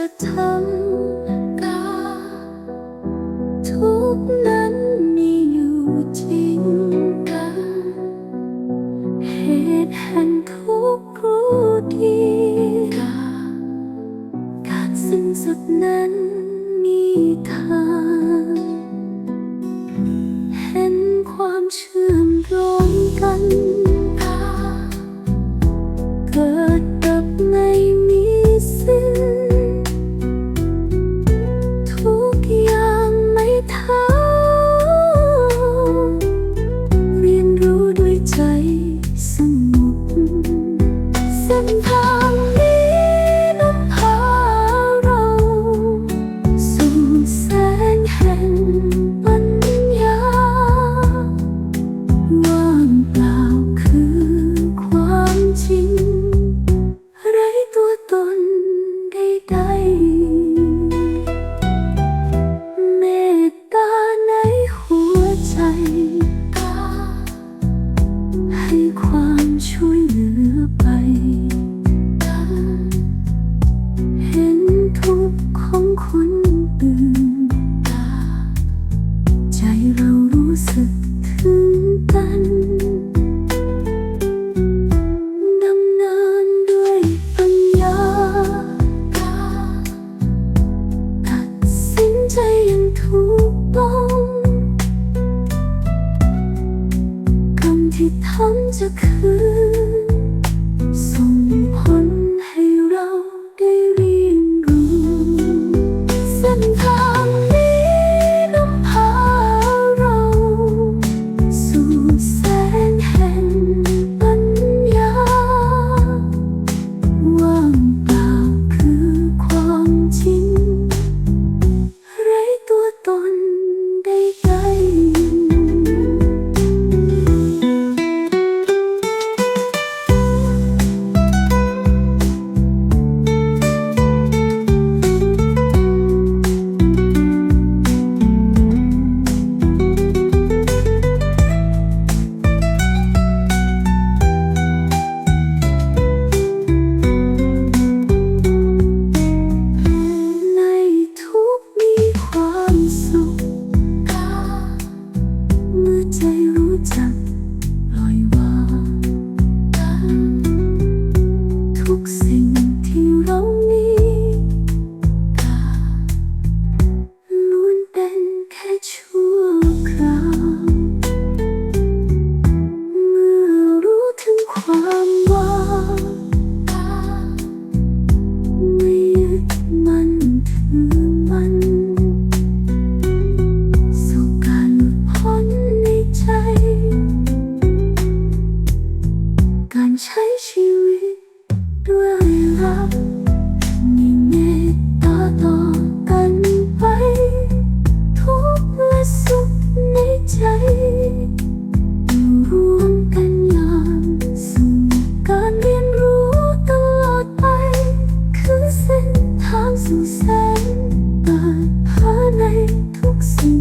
จะทำกาทุกนั้นมีอยู่จริงกันเหตุแห่งทุกข์รู้ดีกาการสิ้นสุดนั้นมีทาง could books.